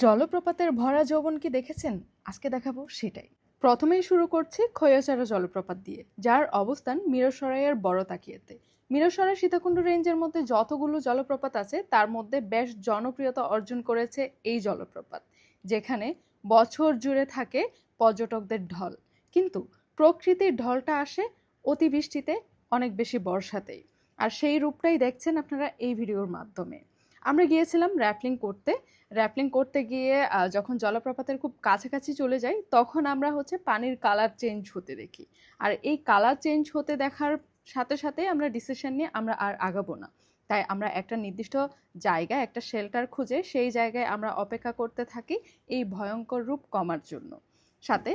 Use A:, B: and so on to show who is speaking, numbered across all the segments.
A: জলপ্রপাতের ভরা যৌবন কি দেখেছেন? আজকে দেখাবো সেটাই। প্রথমেই শুরু করছি খৈয়াচারা জলপ্রপাত দিয়ে, যার অবস্থান মিরসরাইয়ের বড় তাকিয়েতে। মিরসরাই সীতাকুণ্ড রেঞ্জের মধ্যে যতগুলো জলপ্রপাত আছে, তার মধ্যে বেশ জনপ্রিয়তা অর্জন করেছে এই জলপ্রপাত, যেখানে বছর জুড়ে থাকে পর্যটকদের ঢল। কিন্তু প্রকৃতির ঢলটা আসে অতিবৃষ্টিতে, অনেক বেশি বর্ষাতেই। আর সেই রূপটাই দেখছেন আপনারা এই ভিডিওর মাধ্যমে। আমরা গিয়েছিলাম র্যাপলিং করতে। র্যাপলিং করতে গিয়ে যখন জলপ্রপাতের খুব কাছাকাছি চলে যাই, তখন আমরা হচ্ছে পানির কালার চেঞ্জ হতে দেখি। আর এই কালার চেঞ্জ হতে দেখার সাথে সাথে আমরা ডিসিশন নিয়ে আমরা আর আগাবো না। তাই আমরা একটা নির্দিষ্ট জায়গায়, একটা শেল্টার খুঁজে সেই জায়গায় আমরা অপেক্ষা করতে থাকি এই ভয়ঙ্কর রূপ কমার জন্য। সাথে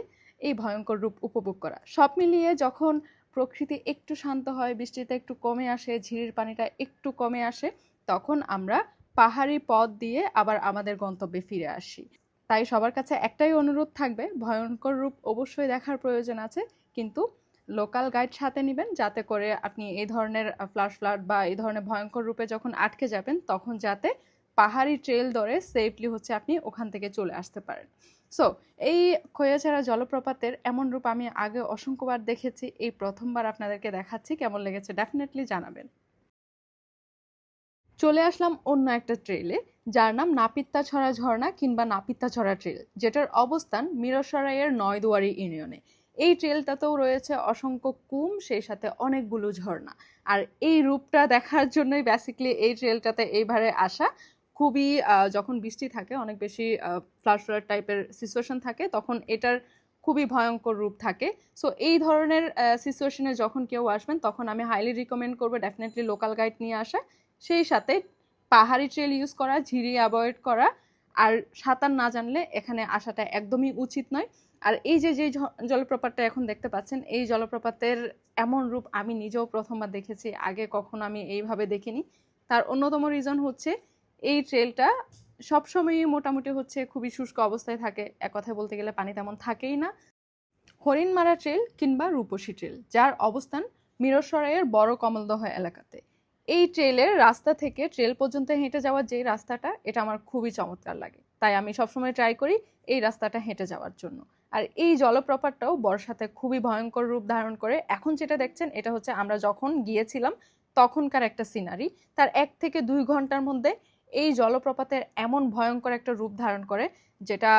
A: এই ভয়ঙ্কর রূপ উপভোগ করা। সব মিলিয়ে যখন প্রকৃতি একটু শান্ত হয়, বৃষ্টিতে একটু কমে আসে, ঝিরির পানিটা একটু কমে আসে, তখন আমরা পাহাড়ি পথ দিয়ে আবার আমাদের গন্তব্যে ফিরে আসি। তাই সবার কাছে একটাই অনুরোধ থাকবে, ভয়ঙ্কর রূপ অবশ্যই দেখার প্রয়োজন আছে, কিন্তু লোকাল গাইড সাথে নেবেন যাতে করে আপনি এই ধরনের ফ্লাশ ফ্লাড বা এই ধরনের ভয়ঙ্কর রূপে যখন আটকে যাবেন, তখন যাতে পাহাড়ি ট্রেল ধরে সেফলি হচ্ছে আপনি ওখান থেকে চলে আসতে পারেন। সো এই খৈয়াছাড়া জলপ্রপাতের এমন রূপ আমি আগে অসংখ্যবার দেখেছি, এই প্রথমবার আপনাদেরকে দেখাচ্ছি, কেমন লেগেছে ডেফিনেটলি জানাবেন। চলে আসলাম অন্য একটা ট্রেলে যার নাম নাপিত্তাছড়া ঝর্ণা কিংবা নাপিত্তাছড়া ট্রেল যেটার অবস্থান মিরসরাইয়ের নয়দুয়ারি ইউনিয়নে এই ট্রেলটাতেও রয়েছে অসংখ্য কুম, সেই সাথে অনেকগুলো ঝর্ণা। আর এই রূপটা দেখার জন্যই বেসিক্যালি এই ট্রেলটাতে এইবারে আসা। খুবই যখন বৃষ্টি থাকে, অনেক বেশি ফ্লাশ টাইপের সিচুয়েশন থাকে, তখন এটার খুবই ভয়ঙ্কর রূপ থাকে। সো এই ধরনের সিচুয়েশনে যখন কেউ আসবেন, তখন আমি হাইলি রিকমেন্ড করব ডেফিনেটলি লোকাল গাইড নিয়ে আসা। সেই সাথে পাহাড়ি ট্রেল ইউজ করা, ঝিরি অ্যাভয়েড করা আর সাঁতার না জানলে এখানে আসাটা একদমই উচিত নয়। আর এই যে যে জলপ্রপাতটা এখন দেখতে পাচ্ছেন, এই জলপ্রপাতের এমন রূপ আমি নিজেও প্রথমবার দেখেছি, আগে কখনো আমি এইভাবে দেখিনি। তার অন্যতম রিজন হচ্ছে এই ট্রেলটা সবসময়ই মোটামুটি হচ্ছে খুবই শুষ্ক অবস্থায় থাকে। এক কথায় বলতে গেলে পানি তেমন থাকেই না। হরিণমারা ট্রেল কিংবা রূপসী ট্রেল যার অবস্থান মিরসরাইয়ের বড় কমলদহ এলাকাতে। এই ট্রেলের রাস্তা থেকে ট্রেল পর্যন্ত হেঁটে যাওয়ার যে রাস্তাটা, এটা আমার খুবই চমৎকার লাগে। তাই আমি সবসময় ট্রাই করি এই রাস্তাটা হেঁটে যাওয়ার জন্য। আর এই জলপ্রপাতটাও বর্ষাতে খুবই ভয়ঙ্কর রূপ ধারণ করে। এখন যেটা দেখছেন, এটা হচ্ছে আমরা যখন গিয়েছিলাম, তখনকার একটা সিনারি তার এক থেকে দুই ঘণ্টার মধ্যে এই জলপ্রপাতের এমন ভয়ঙ্কর একটা রূপ ধারণ করে যেটা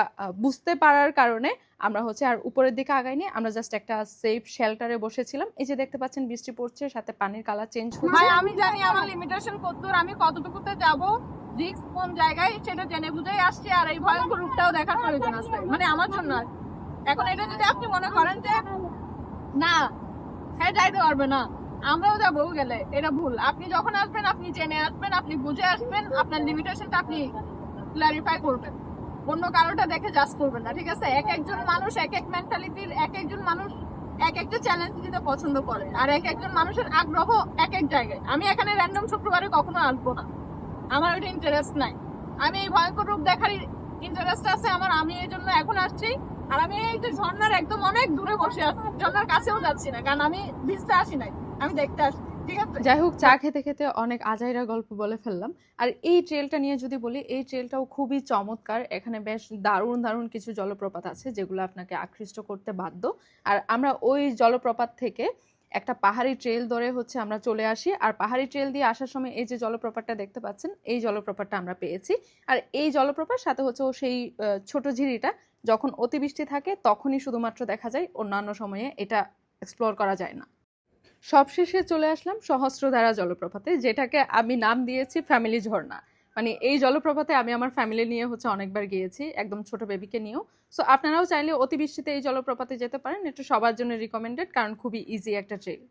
A: বুঝতে পারার কারণে আমরা হচ্ছে আর উপরের দিকে আগাইনি আমরা জাস্ট একটা সেফ শেল্টারে বসেছিলাম। এই যে দেখতে পাচ্ছেন বৃষ্টি পড়ছে সাথে পানির কালার চেঞ্জ হচ্ছে।
B: ভাই আমি জানি আমার লিমিটেশন কতদূর আমি কতটুকুতে যাব রিস্ক কোন জায়গায় সেটা জেনে বুঝেই আসছি আর এই ভয়ঙ্কর রূপটাও দেখার প্রয়োজন আছে। মানে আমার জন্য। এখন এটা যদি আপনি মনে করেন যে না হ্যাঁ যাইতে পারবে না। আমরাও যাব, গেলে। এটা ভুল। আপনি যখন আসবেন, আপনি জেনে আসবেন, আপনি বুঝে আসবেন, আপনার লিমিটেশনটা আপনি ক্লারিফাই করবেন। অন্য কারোটা দেখে জাজ করবেন না, ঠিক আছে? এক একজন মানুষ, এক এক মেন্টালিটির এক একজন মানুষ এক একটা চ্যালেঞ্জ দিতে পছন্দ করে। আর এক একজন মানুষের আগ্রহ এক এক জায়গায়। আমি এখানে র্যান্ডম শুক্রবারে কখনো আসব না। আমার ওইটা ইন্টারেস্ট নাই। আমি এই ভয়ঙ্কর রূপ দেখার ইন্টারেস্ট আছে আমার। আমি এই জন্য এখন আসছি। আর আমি এই যে ঝর্ণার একদম অনেক দূরে বসে আছি। ঝর্ণার কাছেও যাচ্ছি না, কারণ আমি ভিজতে আসি নাই। আমি দেখতে আসছি
A: যাই হোক, চা খেতে খেতে অনেক আজাইরা গল্প বলে ফেললাম। আর এই ট্রেলটা নিয়ে যদি বলি, এই ট্রেলটাও খুবই চমৎকার। এখানে বেশ দারুণ দারুণ কিছু জলপ্রপাত আছে, যেগুলো আপনাকে আকৃষ্ট করতে বাধ্য। আর আমরা ওই জলপ্রপাত থেকে একটা পাহাড়ি ট্রেল ধরে হচ্ছে আমরা চলে আসি। আর পাহাড়ি ট্রেল দিয়ে আসার সময় এই যে জলপ্রপাতটা দেখতে পাচ্ছেন, এই জলপ্রপাতটা আমরা পেয়েছি। আর এই জলপ্রপাত সাথে হচ্ছে ও সেই ছোট ঝিরিটা, যখন অতিবৃষ্টি থাকে, তখনই শুধুমাত্র দেখা যায় অন্যান্য সময়ে এটা এক্সপ্লোর করা যায় না। সবশেষে চলে আসলাম সহস্রধারা জলপ্রপাতে, যেটাকে আমি নাম দিয়েছি ফ্যামিলি ঝর্ণা। মানে এই জলপ্রপাতে আমি আমার ফ্যামিলি নিয়ে হচ্ছে অনেকবার গিয়েছি, একদম ছোট বেবিকে নিয়েও। সো আপনারাও চাইলে অতিবৃষ্টিতে এই জলপ্রপাতে যেতে পারেন একটু সবার জন্য রিকমেন্ডেড কারণ খুবই ইজি একটা ট্রেল